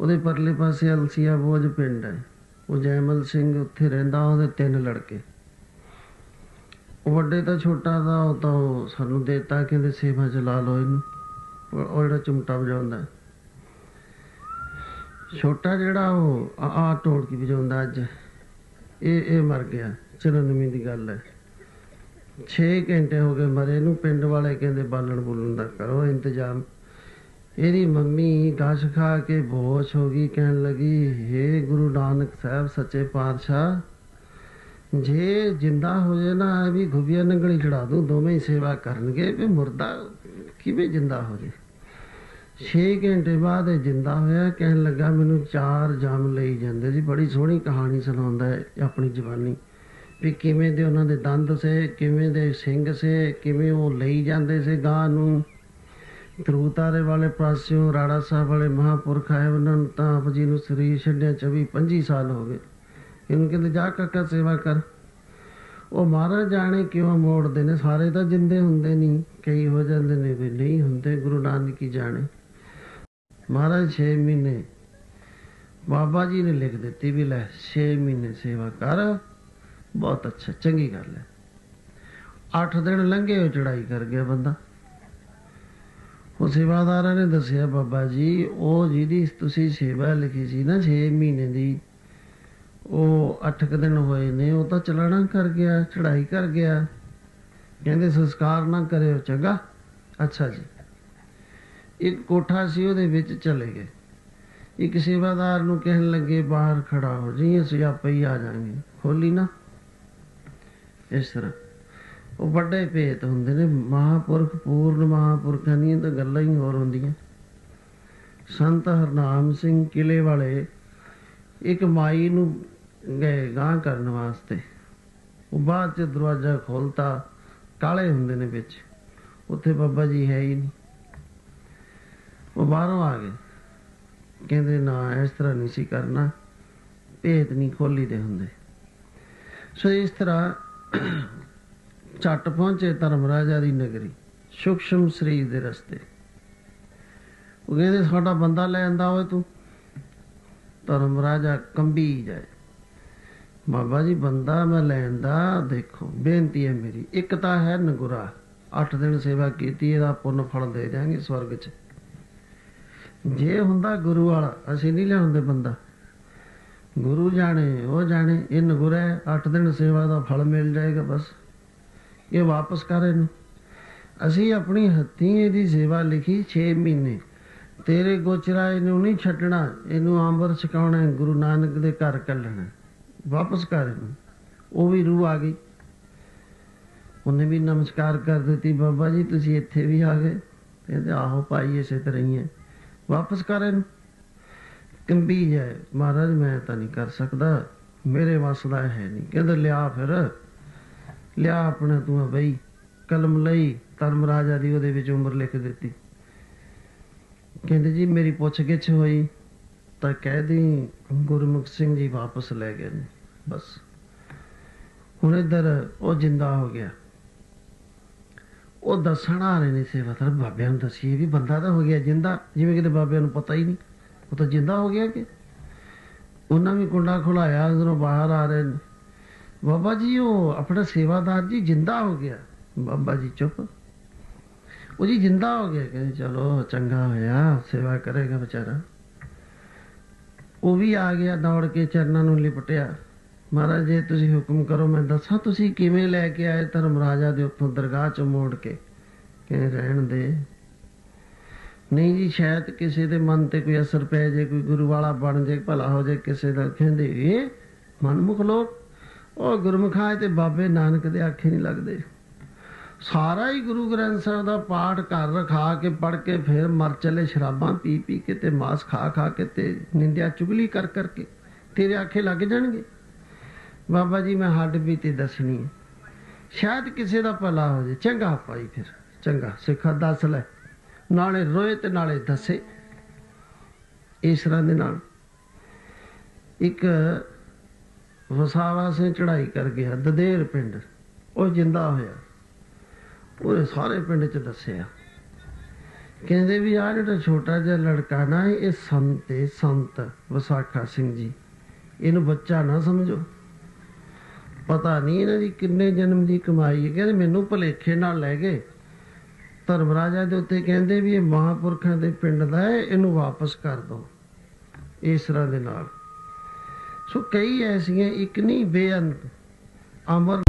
ਉਹਦੇ ਪਰਲੇ ਪਾਸੇ ਅਲਸੀਆ ਬੋਝ ਪਿੰਡ ਹੈ। ਉਹ ਜੈਮਲ ਸਿੰਘ ਉੱਥੇ ਰਹਿੰਦਾ, ਉਹਦੇ ਤਿੰਨ ਲੜਕੇ। ਉਹ ਵੱਡੇ ਤਾਂ ਛੋਟਾ ਦਾ, ਉਹ ਤਾਂ ਉਹ ਸਾਨੂੰ ਦੇਤਾ, ਕਹਿੰਦੇ ਸੇਵਾ ਚ ਲਾ ਲਓ ਇਹਨੂੰ। ਉਹ ਜਿਹੜਾ ਚੁੰਮਟਾ ਵਜਾਉਂਦਾ। ਛੋਟਾ ਜਿਹੜਾ ਉਹ ਆ ਆ ਕੇ ਵਜਾਉਂਦਾ ਅੱਜ। ਇਹ ਇਹ ਮਰ ਗਿਆ। 94 ਦੀ ਗੱਲ ਹੈ। 6 ਘੰਟੇ ਹੋ ਗਏ ਮਰੇ ਨੂੰ, ਪਿੰਡ ਵਾਲੇ ਕਹਿੰਦੇ ਬਾਲਣ ਬੁਲਣ ਦਾ ਕਰੋ, ਇੰਤਜ਼ਾਮ। ਇਹਦੀ ਮੰਮੀ ਗਾਸ਼ ਖਾ ਕੇ ਬੋਸ਼ ਹੋ ਗਈ, ਕਹਿਣ ਲੱਗੀ हे ਗੁਰੂ ਨਾਨਕ ਸਾਹਿਬ, ਸੱਚੇ ਪਾਤਸ਼ਾਹ, ਜੇ ਜਿੰਦਾ ਹੋ ਜੇ ਨਾ, ਇਹ ਵੀ ਗੁਬੀਆ ਨੰਗਲੀ ਚੜਾ ਦੂੰ, ਦੋਵੇਂ ਹੀ ਸੇਵਾ ਕਰਨਗੇ, ਵੀ ਮੁਰਦਾ ਕਿਵੇਂ ਜਿੰਦਾ ਹੋ ਜੇ? 6 ਘੰਟੇ ਬਾਅਦ ਇਹ ਜਿੰਦਾ ਹੋਇਆ, ਕਹਿਣ ਲੱਗਾ, ਮੈਨੂੰ ਚਾਰ ਜਾਮ ਲਈ ਜਾਂਦੇ ਸੀ ਬੜੀ ਸੋਹਣੀ ਕਹਾਣੀ ਸੁਣਾਉਂਦਾ ਹੈ ਆਪਣੀ ਜਵਾਨੀ। ਵੀ ਕਿਵੇਂ ਦੇ ਉਹਨਾਂ ਦੇ ਦੰਦ ਸੇ, ਕਿਵੇਂ ਦੇ ਸਿੰਘ ਸੇ, ਕਿਵੇਂ ਉਹ ਲਈ ਜਾਂਦੇ ਸੇ ਗਾਂ ਨੂੰ ਤਰੂਤਾਰੇ ਵਾਲੇ ਪਾਸਿਓਂ ਰਾੜਾ ਸਾਹਿਬ ਵਾਲੇ ਮਹਾਪੁਰਖ ਆਏ ਉਹਨਾਂ ਨੂੰ ਤਾਂ ਆਪ ਜੀ ਨੂੰ ਸਰੀਰ ਛੱਡਿਆ 24 25 ਸਾਲ ਹੋ ਗਏ। ਇਹਨੂੰ ਕਹਿੰਦੇ, ਜਾ ਕਾਕਾ, ਸੇਵਾ ਕਰ। ਉਹ ਮਹਾਰਾਜ ਜਾਣੇ ਕਿਉਂ ਮੋੜਦੇ ਨੇ? ਸਾਰੇ ਤਾਂ ਜਿੰਦੇ ਹੁੰਦੇ ਨਹੀਂ ਕਈ ਹੋ ਜਾਂਦੇ ਨੇ ਵੀ ਨਹੀਂ ਹੁੰਦੇ, ਗੁਰੂ ਨਾਨਕ ਕੀ ਜਾਣੇ। ਮਹਾਰਾਜ 6 ਮਹੀਨੇ ਬਾਬਾ ਜੀ ਨੇ ਲਿਖ ਦਿੱਤੀ ਵੀ ਲੈ 6 ਮਹੀਨੇ ਸੇਵਾ ਕਰ। ਬਹੁਤ ਅੱਛਾ, ਚੰਗੀ ਗੱਲ ਹੈ। 8 ਦਿਨ ਲੰਘੇ ਉਹ ਚੜਾਈ ਕਰ ਗਿਆ ਬੰਦਾ। ਉਹ ਸੇਵਾਦਾਰਾਂ ਨੇ ਦੱਸਿਆ, ਬਾਬਾ ਜੀ, ਉਹ ਜਿਹਦੀ ਤੁਸੀਂ ਸੇਵਾ ਲਿਖੀ ਸੀ ਨਾ 6 ਮਹੀਨੇ ਦੀ, ਉਹ 8 ਕੁ ਦਿਨ ਹੋਏ ਨੇ, ਉਹ ਤਾਂ ਚਲਾਣਾ ਕਰ ਗਿਆ ਚੜਾਈ ਕਰ ਗਿਆ। ਕਹਿੰਦੇ, ਸੰਸਕਾਰ ਨਾ ਕਰਿਓ, ਚੰਗਾ? ਅੱਛਾ ਜੀ। ਇੱਕ ਕੋਠਾ ਸੀ, ਉਹਦੇ ਵਿੱਚ ਚਲੇ ਗਏ। ਇੱਕ ਸੇਵਾਦਾਰ ਨੂੰ ਕਹਿਣ ਲੱਗੇ, ਬਾਹਰ ਖੜਾ ਹੋ ਜੀ, ਅਸੀਂ ਆਪੇ ਹੀ ਆ ਜਾਾਂਗੇ ਖੋਲੀ ਨਾ? ਇਸ ਤਰ੍ਹਾਂ। ਉਹ ਵੱਡੇ ਭੇਤ ਹੁੰਦੇ ਨੇ, ਮਹਾਪੁਰਖ, ਪੂਰਨ ਮਹਾਪੁਰਖਾਂ ਦੀਆਂ ਤਾਂ ਗੱਲਾਂ ਹੀ ਹੋਰ ਹੁੰਦੀਆਂ। ਸੰਤ ਹਰਨਾਮ ਸਿੰਘ ਕਿਲੇ ਵਾਲੇ ਇੱਕ ਮਾਈ ਨੂੰ ਗਏ ਗਾਂ ਕਰਨ ਵਾਸਤੇ। ਉਹ ਬਾਅਦ ਚ ਦਰਵਾਜ਼ਾ ਖੋਲਤਾ, ਕਾਲੇ ਹੁੰਦੇ ਨੇ ਵਿੱਚ। ਉੱਥੇ ਬਾਬਾ ਜੀ ਹੈ ਹੀ ਨਹੀਂ। ਉਹ ਬਾਹਰੋਂ ਆ ਗਏ। ਕਹਿੰਦੇ, ਨਾ, ਇਸ ਤਰ੍ਹਾਂ ਨਹੀਂ ਸੀ ਕਰਨਾ। ਭੇਤ ਨਹੀਂ ਖੋਲੀ ਦੇ ਹੁੰਦੇ। ਸੋ ਇਸ ਤਰ੍ਹਾਂ ਝੱਟ ਪਹੁੰਚੇ ਧਰਮ ਰਾਜਾ ਦੀ ਨਗਰੀ, ਸੂਖਸ਼ਮ ਸਰੀਰ ਦੇ ਰਸਤੇ। ਉਹ ਕਹਿੰਦੇ, ਸਾਡਾ ਬੰਦਾ ਲੈ ਆਂਦਾ ਹੋਵੇ ਤੂੰ। ਧਰਮ ਰਾਜਾ ਕੰਬੀ ਜਾਏ। ਬਾਬਾ ਜੀ, ਬੰਦਾ ਮੈਂ ਲੈਣ ਦਾ ਦੇਖੋ, ਬੇਨਤੀ ਹੈ ਮੇਰੀ, ਇੱਕ ਤਾਂ ਹੈ ਨਗੁਰਾ 8 ਦਿਨ ਸੇਵਾ ਕੀਤੀ, ਇਹਦਾ ਪੁੰਨ ਫਲ ਦੇ ਜਾਾਂਗੇ ਸਵਰਗ 'ਚ। ਜੇ ਹੁੰਦਾ ਗੁਰੂ ਵਾਲਾ, ਅਸੀਂ ਨਹੀਂ ਲਿਆਉਂਦੇ ਬੰਦਾ। ਗੁਰੂ ਜਾਣੇ, ਉਹ ਜਾਣੇ, ਇਹ ਨਗੁਰਾ 8 ਦਿਨ ਸੇਵਾ ਦਾ ਫਲ ਮਿਲ ਜਾਏਗਾ ਬਸ। ਇਹ ਵਾਪਸ ਕਰ ਇਹਨੂੰ। ਅਸੀਂ ਆਪਣੀ ਹੱਥੀਂ ਇਹਦੀ ਸੇਵਾ ਲਿਖੀ 6 ਮਹੀਨੇ। ਤੇਰੇ ਗੋਚਰਾ ਇਹਨੂੰ ਨਹੀਂ ਛੱਡਣਾ। ਇਹਨੂੰ ਅੰਬਰ ਛਕਾਉਣਾ ਗੁਰੂ ਨਾਨਕ ਦੇ ਘਰ ਕੱਲਣਾ ਵਾਪਸ ਕਰ ਇਹਨੂੰ। ਉਹ ਵੀ ਰੂਹ ਆ ਗਈ। ਉਹਨੇ ਵੀ ਨਮਸਕਾਰ ਕਰ ਦਿੱਤੀ, ਬਾਬਾ ਜੀ, ਤੁਸੀਂ ਇੱਥੇ ਵੀ ਆ ਗਏ ਕਹਿੰਦੇ ਆਹੋ ਭਾਈ ਇਸੇ ਤਰ੍ਹਾਂ ਹੀ ਹੈ। ਵਾਪਸ ਕਰ ਇਹਨੂੰ। ਕੰਬੀ ਜਾਏ ਮਹਾਰਾਜ, ਮੈਂ ਤਾਂ ਨਹੀਂ ਕਰ ਸਕਦਾ। ਮੇਰੇ ਵੱਸ ਦਾ ਹੈ ਨਹੀਂ। ਕਹਿੰਦਾ, ਲਿਆ ਫਿਰ। ਲਿਆ ਆਪਣਾ ਤੂੰ ਬਈ। ਕਲਮ ਲਈ, ਧਰਮ ਰਾਜਾ ਦੀ ਉਹਦੇ ਵਿੱਚ ਉਮਰ ਲਿਖ ਦਿੱਤੀ। ਕਹਿੰਦੇ ਜੀ, ਮੇਰੀ ਪੁੱਛ ਗਿੱਛ ਹੋਈ, ਤਾਂ ਕਹਿ ਦੀ, ਗੁਰਮੁਖ ਸਿੰਘ ਜੀ ਵਾਪਸ ਲੈ ਗਏ ਨੇ, ਬਸ। ਹੁਣ ਇਧਰ ਉਹ ਜਿੰਦਾ ਹੋ ਗਿਆ। ਉਹ ਦੱਸਣ ਆ ਰਹੇ ਨੇ ਸੇਵਾਦਾਰ ਬਾਬਿਆਂ ਨੂੰ ਦੱਸੀਏ ਵੀ ਬੰਦਾ ਤਾਂ ਹੋ ਗਿਆ ਜਿੰਦਾ, ਜਿਵੇਂ ਕਿਤੇ ਬਾਬਿਆਂ ਨੂੰ ਪਤਾ ਹੀ ਨਹੀਂ। ਉਹ ਤਾਂ ਜਿੰਦਾ ਹੋ ਗਿਆ ਕਿ? ਉਹਨਾਂ ਵੀ ਕੁੰਡਾ ਖੁਲਾਇਆ ਉਧਰੋਂ ਬਾਹਰ ਆ ਰਹੇ ਨੇ। ਬਾਬਾ ਜੀ, ਉਹ ਆਪਣਾ ਸੇਵਾਦਾਰ ਜੀ ਜਿੰਦਾ ਹੋ ਗਿਆ। ਬਾਬਾ ਜੀ ਚੁੱਪ। ਉਹ ਜੀ ਜਿੰਦਾ ਹੋ ਗਿਆ, ਕਹਿੰਦੇ ਚਲੋ ਚੰਗਾ ਹੋਇਆ, ਸੇਵਾ ਕਰੇਗਾ ਵਿਚਾਰਾ। ਉਹ ਵੀ ਆ ਗਿਆ, ਦੌੜ ਕੇ ਚਰਨਾਂ ਨੂੰ ਲਿਪਟਿਆ। ਮਹਾਰਾਜ, ਜੇ ਤੁਸੀਂ ਹੁਕਮ ਕਰੋ, ਮੈਂ ਦੱਸਾਂ ਤੁਸੀਂ ਕਿਵੇਂ ਲੈ ਕੇ ਆਏ ਧਰਮ ਰਾਜਾ ਦੇ ਉੱਤੋਂ ਦਰਗਾਹ ਚ ਮੋੜ ਕੇ? ਕਿ ਰਹਿਣ ਦੇ। ਨਹੀਂ ਜੀ, ਸ਼ਾਇਦ ਕਿਸੇ ਦੇ ਮਨ ਤੇ ਕੋਈ ਅਸਰ ਪੈ ਜੇ, ਕੋਈ ਗੁਰੂ ਵਾਲਾ ਬਣ ਜੇ, ਭਲਾ ਹੋ ਜੇ ਕਿਸੇ ਦਾ। ਕਹਿੰਦੇ, ਇਹ ਮਨਮੁਖ ਲੋਕ ਉਹ ਗੁਰਮੁਖਾਂ ਤੇ ਬਾਬੇ ਨਾਨਕ ਦੇ ਆਖੇ ਨਹੀਂ ਲੱਗਦੇ। ਸਾਰਾ ਹੀ ਗੁਰੂ ਗ੍ਰੰਥ ਸਾਹਿਬ ਦਾ ਪਾਠ ਘਰ ਰਖਾ ਕੇ ਪੜ ਕੇ ਫਿਰ ਮਰ ਚਲੇ ਸ਼ਰਾਬਾਂ ਪੀ ਪੀ ਕੇ ਤੇ ਮਾਸ ਖਾ ਖਾ ਕੇ ਤੇ ਨਿੰਦਿਆ ਚੁਗਲੀ ਕਰ ਕਰਕੇ ਤੇਰੇ ਆਖੇ ਲੱਗ ਜਾਣਗੇ। ਬਾਬਾ ਜੀ, ਮੈਂ ਹੱਡ ਵੀ ਤੇ ਦੱਸਣੀ ਹੈ। ਸ਼ਾਇਦ ਕਿਸੇ ਦਾ ਭਲਾ ਹੋ ਜੇ ਚੰਗਾ ਭਾਈ ਫਿਰ, ਚੰਗਾ। ਸਿੱਖਾ ਦੱਸ ਲੈ। ਨਾਲੇ ਰੋਏ ਤੇ ਨਾਲੇ ਦੱਸੇ। ਇਸ ਤਰ੍ਹਾਂ ਦੇ ਨਾਲ ਇੱਕ ਵਸਾਵਾ ਸੇ ਚੜਾਈ ਕਰ ਗਿਆ ਦਦੇਰ ਪਿੰਡ, ਉਹ ਜਿੰਦਾ ਹੋਇਆ। ਉਹਨੇ ਸਾਰੇ ਪਿੰਡ 'ਚ ਦੱਸਿਆ। ਕਹਿੰਦੇ ਵੀ ਆ ਜਿਹੜਾ ਛੋਟਾ ਜਿਹਾ ਲੜਕਾ ਨਾ, ਇਹ ਸੰਤ ਹੈ ਸੰਤ ਵਿਸਾਖਾ ਸਿੰਘ ਜੀ। ਇਹਨੂੰ ਬੱਚਾ ਨਾ ਸਮਝੋ। ਪਤਾ ਨਹੀਂ ਇਹਨਾਂ ਦੀ ਕਿੰਨੇ ਜਨਮ ਦੀ ਕਮਾਈ ਹੈ। ਕਹਿੰਦੇ ਮੈਨੂੰ ਭਲੇਖੇ ਨਾਲ ਲੈ ਗਏ। ਧਰਮ ਰਾਜਾ ਦੇ ਉੱਤੇ ਕਹਿੰਦੇ ਵੀ ਇਹ ਮਹਾਪੁਰਖਾਂ ਦੇ ਪਿੰਡ ਦਾ ਹੈ, ਇਹਨੂੰ ਵਾਪਸ ਕਰ ਦਿਓ। ਇਸ ਤਰ੍ਹਾਂ ਦੇ ਨਾਲ। ਸੋ ਕਈ ਐਸੀਆਂ ਇੱਕ ਨਹੀਂ ਬੇਅੰਤ ਅਮਰ